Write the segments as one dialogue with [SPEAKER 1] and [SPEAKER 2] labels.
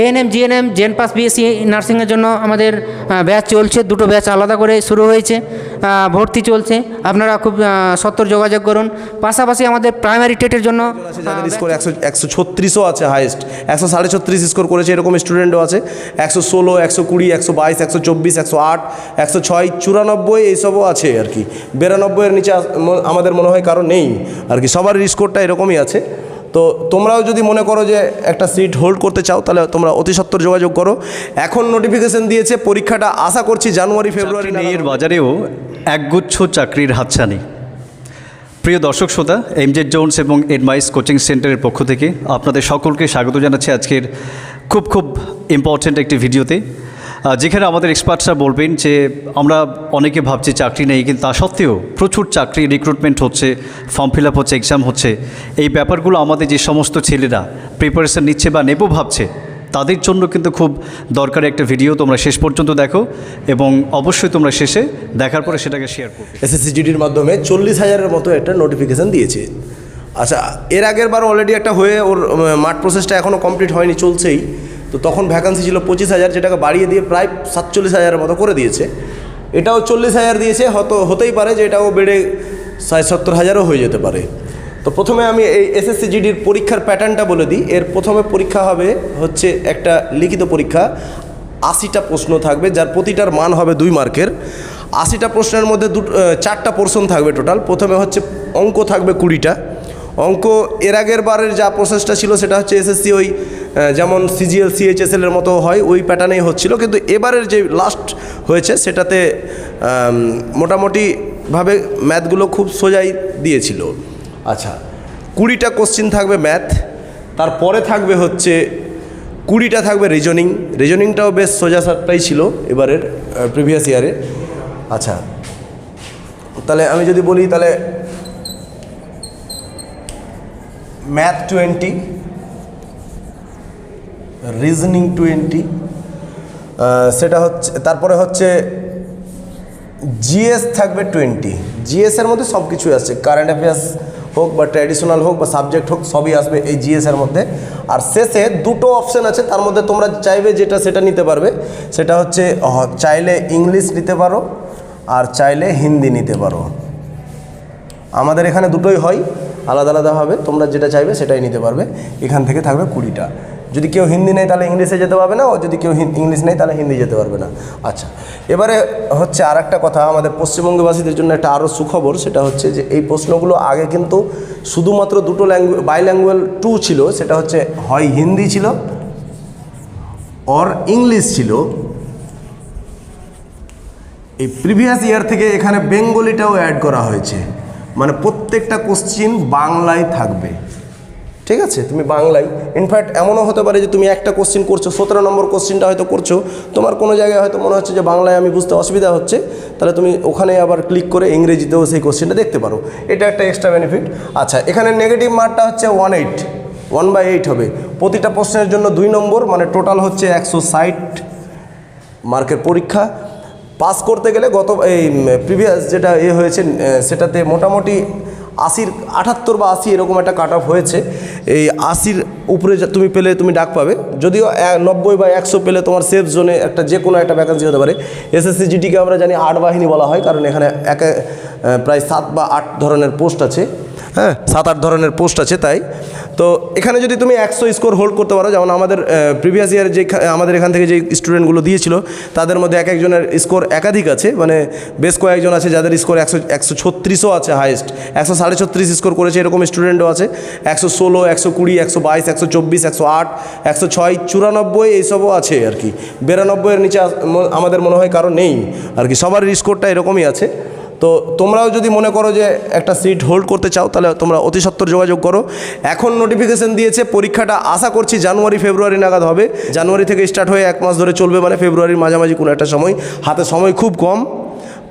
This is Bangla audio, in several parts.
[SPEAKER 1] ANM GNM gen pass BSc নার্সিংয়ের জন্য আমাদের ব্যাচ চলছে। দুটো ব্যাচ আলাদা করে শুরু হয়েছে। ভর্তি চলছে। আপনারা খুব সত্তর যোগাযোগ করুন। পাশাপাশি আমাদের প্রাইমারি টেটের জন্য
[SPEAKER 2] স্কোর একশো একশো ছত্রিশও আছে হাইয়েস্ট একশো সাড়ে ছত্রিশ স্কোর করেছে এরকম স্টুডেন্টও আছে। একশো ষোলো একশো কুড়ি একশো বাইশ একশো চব্বিশ একশো আট একশো ছয় চুরানব্বই এইসবও আছে আর কি। বিরানব্বইয়ের নিচে আমাদের মনে হয় কারও নেই। আর কি সবার স্কোরটা এরকমই আছে। তো তোমরাও যদি মনে করো যে একটা সিট হোল্ড করতে চাও তাহলে তোমরা অতি সত্বর যোগাযোগ করো। এখন নোটিফিকেশন দিয়েছে পরীক্ষাটা আশা করছি জানুয়ারি ফেব্রুয়ারি
[SPEAKER 3] এর বাজারেও একগুচ্ছ চাকরির হাতছানি। প্রিয় দর্শক শ্রোতা এম এমজেড জোন্স এবং এডমাইস কোচিং সেন্টারের পক্ষ থেকে আপনাদের সকলকে স্বাগত জানাচ্ছি আজকের খুব খুব ইম্পর্ট্যান্ট একটি ভিডিওতে। যেখানে আমাদের এক্সপার্টসরা বলবেন যে আমরা অনেকে ভাবছি চাকরি নেই, কিন্তু তা সত্ত্বেও প্রচুর চাকরি রিক্রুটমেন্ট হচ্ছে ফর্ম ফিল আপ হচ্ছে এক্সাম হচ্ছে। এই ব্যাপারগুলো আমাদের যে সমস্ত ছেলেরা প্রিপারেশন নিচ্ছে বা নেব ভাবছে, তাদের জন্য কিন্তু খুব দরকারি একটা ভিডিও তোমরা শেষ পর্যন্ত দেখো এবং অবশ্যই তোমরা শেষে দেখার পরে সেটাকে শেয়ার করবে
[SPEAKER 2] এসএসসি জিডির মাধ্যমে চল্লিশ হাজারের মতো একটা নোটিফিকেশান দিয়েছে। আচ্ছা এর আগের বার অলরেডি একটা হয়ে ওর মাঠ প্রসেসটা এখনও কমপ্লিট হয়নি, চলছেই। তো তখন ভ্যাকান্সি ছিল পঁচিশ হাজার, যেটাকে বাড়িয়ে দিয়ে প্রায় সাতচল্লিশ হাজারের মতো করে দিয়েছে। এটাও চল্লিশ হাজার দিয়েছে, হয়তো হতেই পারে যে এটাও বেড়ে ষাট সত্তর হাজারও হয়ে যেতে পারে। তো প্রথমে আমি এই এসএসসি জিডির পরীক্ষার প্যাটার্নটা বলে দিই। এর প্রথমে পরীক্ষা হবে হচ্ছে একটা লিখিত পরীক্ষা। আশিটা প্রশ্ন থাকবে, যার প্রতিটার মান হবে দুই মার্কের। আশিটা প্রশ্নের মধ্যে দুটো চারটা পোর্শন থাকবে টোটাল প্রথমে হচ্ছে অঙ্ক থাকবে কুড়িটা। অঙ্ক এর আগের বারের যা প্রসেসটা ছিল, সেটা হচ্ছে এসএসসি ওই যেমন সিজিএল সিএইচএসএল এর মতো হয়, ওই প্যাটার্নেই হচ্ছিল। কিন্তু এবারের যে লাস্ট হয়েছে, সেটাতে মোটামুটিভাবে ম্যাথগুলো খুব সোজাই দিয়েছিল। আচ্ছা কুড়িটা কোশ্চিন থাকবে ম্যাথ তারপরে থাকবে হচ্ছে, কুড়িটা থাকবে রিজনিং রিজনিংটাও বেশ সোজা সাপটাই ছিল এবারের প্রিভিয়াস ইয়ারে আচ্ছা তাহলে আমি যদি বলি, তাহলে ম্যাথ টোয়েন্টি রিজনিং টোয়েন্টি সেটা হচ্ছে, তারপরে হচ্ছে জিএস থাকবে টোয়েন্টি জিএস এর মধ্যে সব কিছুই আসছে কারেন্ট অ্যাফেয়ার্স হোক বা ট্র্যাডিশনাল হোক বা সাবজেক্ট হোক, সবই আসবে এই জিএস এর মধ্যে। আর শেষে দুটো অপশন আছে, তার মধ্যে তোমরা চাইবে যেটা সেটা নিতে পারবে। সেটা হচ্ছে চাইলে ইংলিশ নিতে পারো আর চাইলে হিন্দি নিতে পারো। আমাদের এখানে দুটোই হয়, আলাদা আলাদাভাবে তোমরা যেটা চাইবে সেটাই নিতে পারবে। এখান থেকে থাকবে কুড়িটা। যদি কেউ হিন্দি নেই তাহলে ইংলিশে যেতে পারবে না, ও যদি কেউ ইংলিশ নেই তাহলে হিন্দি যেতে পারবে না। আচ্ছা এবারে হচ্ছে আর একটা কথা, আমাদের পশ্চিমবঙ্গবাসীদের জন্য একটা আরও সুখবর, সেটা হচ্ছে যে এই প্রশ্নগুলো আগে কিন্তু শুধুমাত্র দুটো ল্যাঙ্গুয়েজ বাইল্যাঙ্গুয়াল টু ছিল, সেটা হচ্ছে হয় হিন্দি ছিল অর ইংলিশ ছিল। এই প্রিভিয়াস ইয়ার থেকে এখানে বেঙ্গলিটাও অ্যাড করা হয়েছে। মানে প্রত্যেকটা কোশ্চিন বাংলায় থাকবে। ঠিক আছে? তুমি বাংলায়। ইনফ্যাক্ট এমনও হতে পারে যে তুমি একটা কোশ্চিন করছ, সতেরো নম্বর কোশ্চিনটা হয়তো করছ। তোমার কোনো জায়গায় হয়তো মনে হচ্ছে যে বাংলায় আমি বুঝতে অসুবিধা হচ্ছে। তাহলে তুমি ওখানে আবার ক্লিক করে ইংরেজিতেও সেই কোশ্চিনটা দেখতে পারো। এটা একটা এক্সট্রা বেনিফিট আচ্ছা এখানে নেগেটিভ মার্কটা হচ্ছে one eight one by eight হবে। প্রতিটা প্রশ্নের জন্য দুই নম্বর মানে টোটাল হচ্ছে একশো ষাট মার্কের পরীক্ষা। পাস করতে গেলে গত, এই প্রিভিয়াস যেটা এ হয়েছে সেটাতে মোটামুটি আশির, আটাত্তর বা আশি এরকম একটা কাট অফ হয়েছে। এই আশির উপরে তুমি পেলে তুমি ডাক পাবে। যদিও নব্বই বা একশো পেলে তোমার সেফ জোনে একটা যে কোনো একটা ভ্যাকান্সি হতে পারে। এসএসসি জিটিকে আমরা জানি আট বাহিনী বলা হয়, কারণ এখানে একে প্রায় সাত বা আট ধরনের পোস্ট আছে। হ্যাঁ সাত আট ধরনের পোস্ট আছে তাই। তো এখানে যদি তুমি একশো স্কোর হোল্ড করতে পারো, যেমন আমাদের প্রিভিয়াস ইয়ার যে আমাদের এখান থেকে যে স্টুডেন্টগুলো দিয়েছিল, তাদের মধ্যে এক একজনের স্কোর একাধিক আছে। মানে বেশ কয়েকজন আছে যাদের স্কোর একশো একশো ছত্রিশও আছে হাইয়েস্ট একশো সাড়ে ছত্রিশ স্কোর করেছে এরকম স্টুডেন্টও আছে। একশো ষোলো, একশো কুড়ি, একশো বাইশ, একশো চব্বিশ, একশো আট, একশো ছয়, চুরানব্বই এইসবও আছে আর কি। বিরানব্বইয়ের নিচে আমাদের মনে হয় কারও নেই। আর কি সবার স্কোরটা এরকমই আছে। তো তোমরাও যদি মনে করো যে একটা সিট হোল্ড করতে চাও তাহলে তোমরা অতি সত্বর যোগাযোগ করো। এখন নোটিফিকেশন দিয়েছে পরীক্ষাটা আশা করছি জানুয়ারি ফেব্রুয়ারি নাগাদ হবে। জানুয়ারি থেকে স্টার্ট হয়ে এক মাস ধরে চলবে মানে ফেব্রুয়ারির মাঝামাঝি কোনো একটা সময়। হাতে সময় খুব কম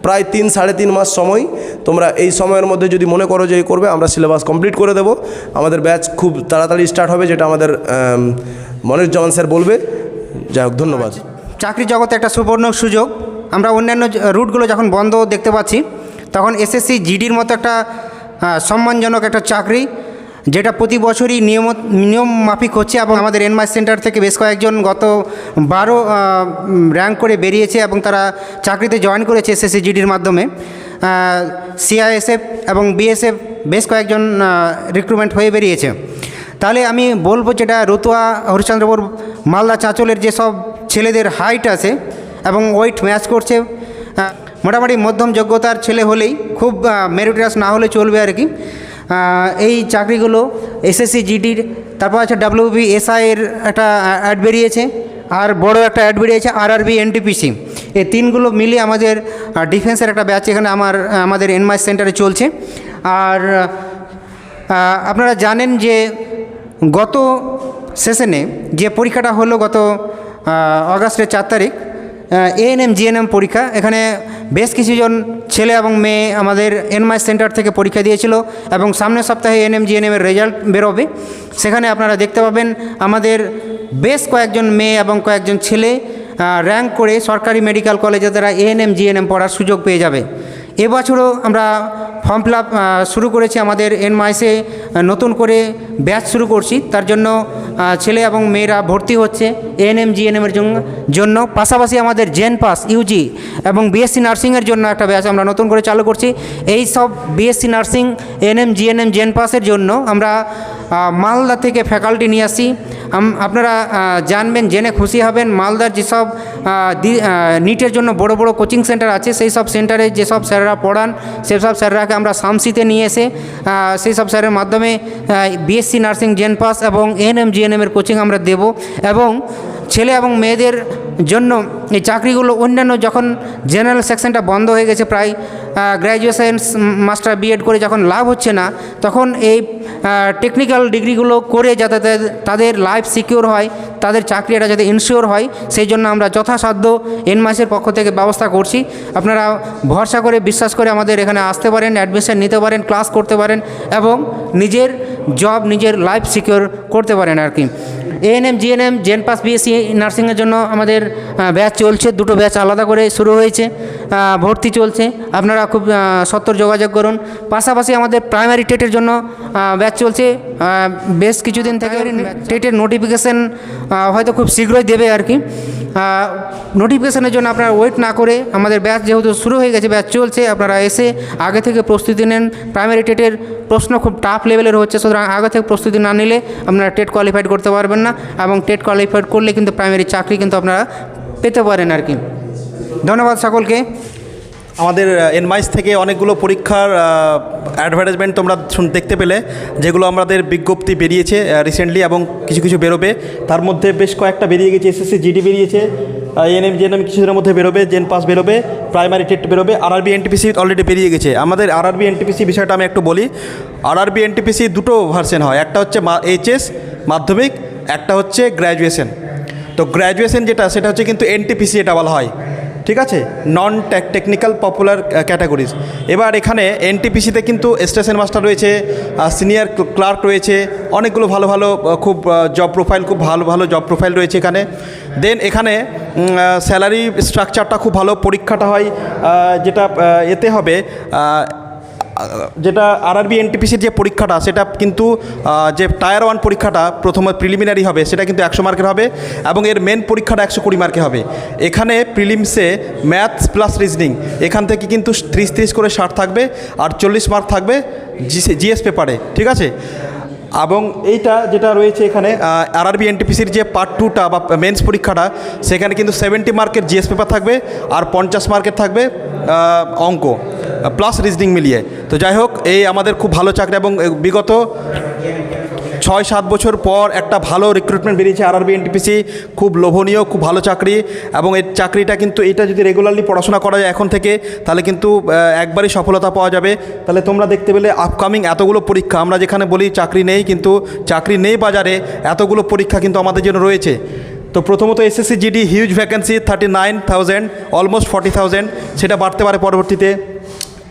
[SPEAKER 2] প্রায় তিন সাড়ে তিন মাস সময়। তোমরা এই সময়ের মধ্যে যদি মনে করো যে করবে আমরা সিলেবাস কমপ্লিট করে দেবো। আমাদের ব্যাচ খুব তাড়াতাড়ি স্টার্ট হবে যেটা আমাদের আম, মনির জামান স্যার বলবে। যাই হোক ধন্যবাদ।
[SPEAKER 1] চাকরি জগতে একটা সুবর্ণ সুযোগ। আমরা অন্যান্য রুটগুলো যখন বন্ধ দেখতে পাচ্ছি, তখন এসএসসি জিডির মতো একটা সম্মানজনক একটা চাকরি, যেটা প্রতি বছরই নিয়ম নিয়ম মাফিক হচ্ছে এবং আমাদের এনমাই সেন্টার থেকে বেশ কয়েকজন গত বারো র্যাঙ্ক করে বেরিয়েছে এবং তারা চাকরিতে জয়েন করেছে এসএসসি জিডির মাধ্যমে। সিআইএসএফ এবং বিএসএফ বেশ কয়েকজন রিক্রুটমেন্ট হয়ে বেরিয়েছে। তাহলে আমি বলব যেটা রতুয়া, হরিশ্চন্দ্রপুর, মালদা চাঁচলের যেসব ছেলেদের হাইট আছে এবং ওয়েট ম্যাচ করছে। মোটামুটি মধ্যম যোগ্যতার ছেলে হলেই খুব মেরিটাস না হলে চলবে আর কি। এই চাকরিগুলো এসএসসি জিডির তারপর আছে ডাব্লিউবি এসআইয়ের একটা অ্যাড বেরিয়েছে। আর বড় একটা অ্যাড বেরিয়েছে আর আরআরবি এনটিপিসি এই তিনগুলো মিলিয়ে আমাদের ডিফেন্সের একটা ব্যাচ এখানে আমার আমাদের এনমাই সেন্টারে চলছে। আর আপনারা জানেন যে গত সেশনে যে পরীক্ষাটা হলো গত আহ, আগস্টের চার তারিখ এএনএম জিএনএম পরীক্ষা। এখানে বেশ কিছুজন ছেলে এবং মেয়ে আমাদের এনমাই সেন্টার থেকে পরীক্ষা দিয়েছিল এবং সামনের সপ্তাহে এনএম জিএনএমের রেজাল্ট বেরোবে। সেখানে আপনারা দেখতে পাবেন আমাদের বেশ কয়েকজন মেয়ে এবং কয়েকজন ছেলে র্যাঙ্ক করে সরকারি মেডিকেল কলেজে তারা এএনএম জিএনএম পড়ার সুযোগ পেয়ে যাবে। এবছরও আমরা ফর্ম ফিল শুরু করেছি আমাদের এনমাইসে নতুন করে ব্যাচ শুরু করছি। তার জন্য ছেলে এবং মেয়েরা ভর্তি হচ্ছে এএনএম জিএনএমের জন্য। পাশাপাশি আমাদের জেন পাস ইউজি এবং বিএসসি নার্সিংয়ের জন্য একটা ব্যাচ আমরা নতুন করে চালু করছি। এই সব BSc nursing ANM GNM gen পাসের জন্য আমরা মালদা থেকে ফ্যাকাল্টি নিয়ে আসি। আপনারা জানবেন, জেনে খুশি হবেন, মালদার যেসব নিটের জন্য বড় বড় কোচিং সেন্টার আছে। সেই সব সেন্টারে যেসব স্যাররা পড়ান সেসব স্যাররাকে আমরা সামসিতে নিয়ে এসে সেই সব স্যারের মাধ্যমে বিএসসি নার্সিং জেন পাস এবং এনএম জিএনএমের কোচিং আমরা দেব এবং ছেলে এবং মেয়েদের জন্য এই চাকরিগুলো অন্যান্য যখন জেনারেল সেকশনটা বন্ধ হয়ে গেছে প্রায় গ্র্যাজুয়েশন মাস্টার বিএড করে যখন লাভ হচ্ছে না, তখন এই টেকনিক্যাল ডিগ্রিগুলো করে যাতে তাদের- লাইফ সিকিওর হয়, তাদের চাকরিটা যাতে ইনশিওর হয়, সেই জন্য আমরা যথাসাধ্য এনমাসের পক্ষ থেকে ব্যবস্থা করছি। আপনারা ভরসা করে, বিশ্বাস করে আমাদের এখানে আসতে পারেন অ্যাডমিশন নিতে পারেন ক্লাস করতে পারেন এবং নিজের জব নিজের লাইফ সিকিওর করতে পারেন আর কি। ANM GNM gen pass BSc নার্সিংয়ের জন্য আমাদের ব্যাচ চলছে। দুটো ব্যাচ আলাদা করে শুরু হয়েছে। ভর্তি চলছে। আপনারা খুব সত্তর যোগাযোগ করুন। পাশাপাশি আমাদের প্রাইমারি টেটের জন্য ব্যাচ চলছে। বেশ কিছুদিন থেকে টেটের নোটিফিকেশান হয়তো খুব শীঘ্রই দেবে আর কি। নোটিফিকেশানের জন্য আপনারা ওয়েট না করে আমাদের ব্যাচ যেহেতু শুরু হয়ে গেছে ব্যাচ চলছে আপনারা এসে আগে থেকে প্রস্তুতি নেন। প্রাইমারি টেটের প্রশ্ন খুব টাফ লেভেলের হচ্ছে সুতরাং আগে থেকে প্রস্তুতি না নিলে আপনারা টেট কোয়ালিফাইড করতে পারবেন না। এবং টেট কোয়ালিফাইড করলে কিন্তু প্রাইমারি চাকরি কিন্তু আপনারা পেতে পারেন আর কি। ধন্যবাদ সকলকে।
[SPEAKER 4] আমাদের এনমাইস থেকে অনেকগুলো পরীক্ষার অ্যাডভার্টাইজমেন্ট তোমরা দেখতে পেলে, যেগুলো আমাদের বিজ্ঞপ্তি বেরিয়েছে রিসেন্টলি এবং কিছু কিছু বেরোবে। তার মধ্যে বেশ কয়েকটা বেরিয়ে গেছে এসএসসি জিডি বেরিয়েছে এনএম জেএনএম কিছুদিনের মধ্যে বেরোবে জেন পাস বেরোবে প্রাইমারি টেট বেরোবে আর আরআরবি এনটিপিসি অলরেডি বেরিয়ে গেছে। আমাদের আর আরআরবি এনটিপিসি বিষয়টা আমি একটু বলি। আরআরবি এনটিপিসি দুটো ভার্সন হয়, একটা হচ্ছে এইচএস মাধ্যমিক একটা হচ্ছে গ্র্যাজুয়েশন তো গ্র্যাজুয়েশন যেটা, সেটা হচ্ছে কিন্তু এনটিপিসি এটা বলা হয়। ঠিক আছে? নন টেকনিক্যাল পপুলার ক্যাটাগরিজ এবার এখানে এনটিপিসিতে কিন্তু স্টেশন মাস্টার রয়েছে সিনিয়র ক্লার্ক রয়েছে, অনেকগুলো ভালো ভালো খুব জব প্রোফাইল খুব ভালো ভালো জব প্রোফাইল রয়েছে এখানে। দেন এখানে স্যালারি স্ট্রাকচারটা খুব ভালো, পরীক্ষাটা হয় যেটা এতে হবে যেটা আরআরবি এনটিপিসির যে পরীক্ষাটা, সেটা কিন্তু যে টায়ার ওয়ান পরীক্ষাটা প্রথমে প্রিলিমিনারি হবে, সেটা কিন্তু একশো মার্কের হবে এবং এর মেন পরীক্ষাটা একশো কুড়ি মার্কে হবে। এখানে প্রিলিমসে ম্যাথস প্লাস রিজনিং এখান থেকে কিন্তু ত্রিশ ত্রিশ করে ষাট থাকবে আর চল্লিশ মার্ক থাকবে জিএস পেপারে ঠিক আছে? এবং এইটা যেটা রয়েছে এখানে আরআরবি এনটিপিসির যে পার্ট টুটা বা মেন্স পরীক্ষাটা, সেখানে কিন্তু সেভেন্টি মার্কের জিএস পেপার থাকবে আর পঞ্চাশ মার্কের থাকবে অঙ্ক প্লাস রিজনিং মিলিয়ে। তো যাই হোক, এই আমাদের খুব ভালো চাকরি এবং বিগত ছয় সাত বছর পর একটা ভালো রিক্রুটমেন্ট বেরিয়েছে আরআরবি এনটিপিসি খুব লোভনীয়, খুব ভালো চাকরি এবং এই চাকরিটা কিন্তু এটা যদি রেগুলারলি পড়াশোনা করা যায় এখন থেকে, তাহলে কিন্তু একবারই সফলতা পাওয়া যাবে। তাহলে তোমরা দেখতে পেলে আপকামিং এতগুলো পরীক্ষা, আমরা যেখানে বলি চাকরি নেই, কিন্তু চাকরি নেই বাজারে, এতগুলো পরীক্ষা কিন্তু আমাদের জন্য রয়েছে। তো প্রথমত SSC GD huge vacancy thirty nine thousand almost forty thousand সেটা বাড়তে পারে পরবর্তীতে।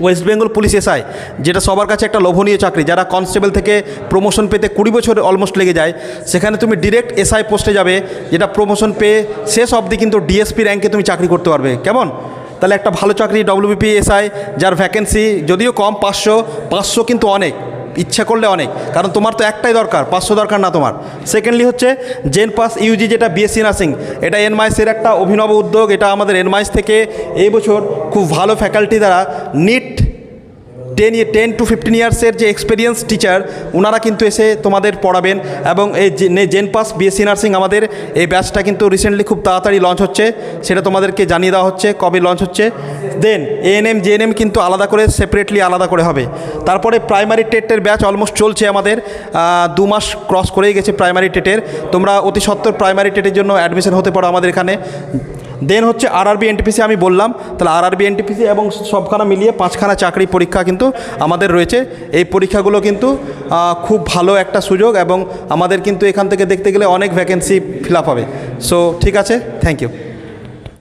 [SPEAKER 4] ওয়েস্ট বেঙ্গল পুলিশ এসআই যেটা সবার কাছে একটা লোভনীয় চাকরি। যারা কনস্টেবল থেকে প্রমোশন পেতে কুড়ি বছর অলমোস্ট লেগে যায়, সেখানে তুমি ডিরেক্ট এসআই পোস্টে যাবে, যেটা প্রমোশন পেয়ে শেষ অবধি কিন্তু ডিএসপি র্যাঙ্কে তুমি চাকরি করতে পারবে। কেমন? তাহলে একটা ভালো চাকরি ডব্লিউবিপি এসআই যার ভ্যাকেন্সি যদিও কম, পাঁচশো পাঁচশো কিন্তু অনেক। ইচ্ছা করলে অনেক, কারণ তোমার তো একটাই দরকার, পাঁচশো দরকার না তোমার। সেকেন্ডলি হচ্ছে জেন পাস ইউজি যেটা বিএসসি নার্সিং এটা এনমাইসের একটা অভিনব উদ্যোগ, এটা আমাদের এনমাইস থেকে এই বছর খুব ভালো ফ্যাকাল্টি দ্বারা নিট টেন টেন টু ফিফটিন ইয়ার্সের যে এক্সপিরিয়েন্স টিচার ওনারা কিন্তু এসে তোমাদের পড়াবেন এবং এই জেন পাস বিএসসি নার্সিং আমাদের এই ব্যাচটা কিন্তু রিসেন্টলি খুব তাড়াতাড়ি লঞ্চ হচ্ছে। সেটা তোমাদেরকে জানিয়ে দেওয়া হচ্ছে কবে লঞ্চ হচ্ছে। দেন এএনএম জেএনএম কিন্তু আলাদা করে সেপারেটলি আলাদা করে হবে। তারপরে প্রাইমারি টেটের ব্যাচ অলমোস্ট চলছে আমাদের। দু মাস ক্রস করেই গেছে প্রাইমারি টেটের তোমরা অতি সত্তর প্রাইমারি টেটের জন্য অ্যাডমিশন হতে পারো আমাদের এখানে। দেন হচ্ছে আরআরবি এনটিপিসি আমি বললাম। তাহলে আরআরবি এনটিপিসি এবং সবখানা মিলিয়ে পাঁচখানা চাকরি পরীক্ষা কিন্তু আমাদের রয়েছে। এই পরীক্ষাগুলো কিন্তু খুব ভালো একটা সুযোগ এবং আমাদের কিন্তু এখান থেকে দেখতে গেলে অনেক ভ্যাকেন্সি ফিল হবে। সো ঠিক আছে? Thank you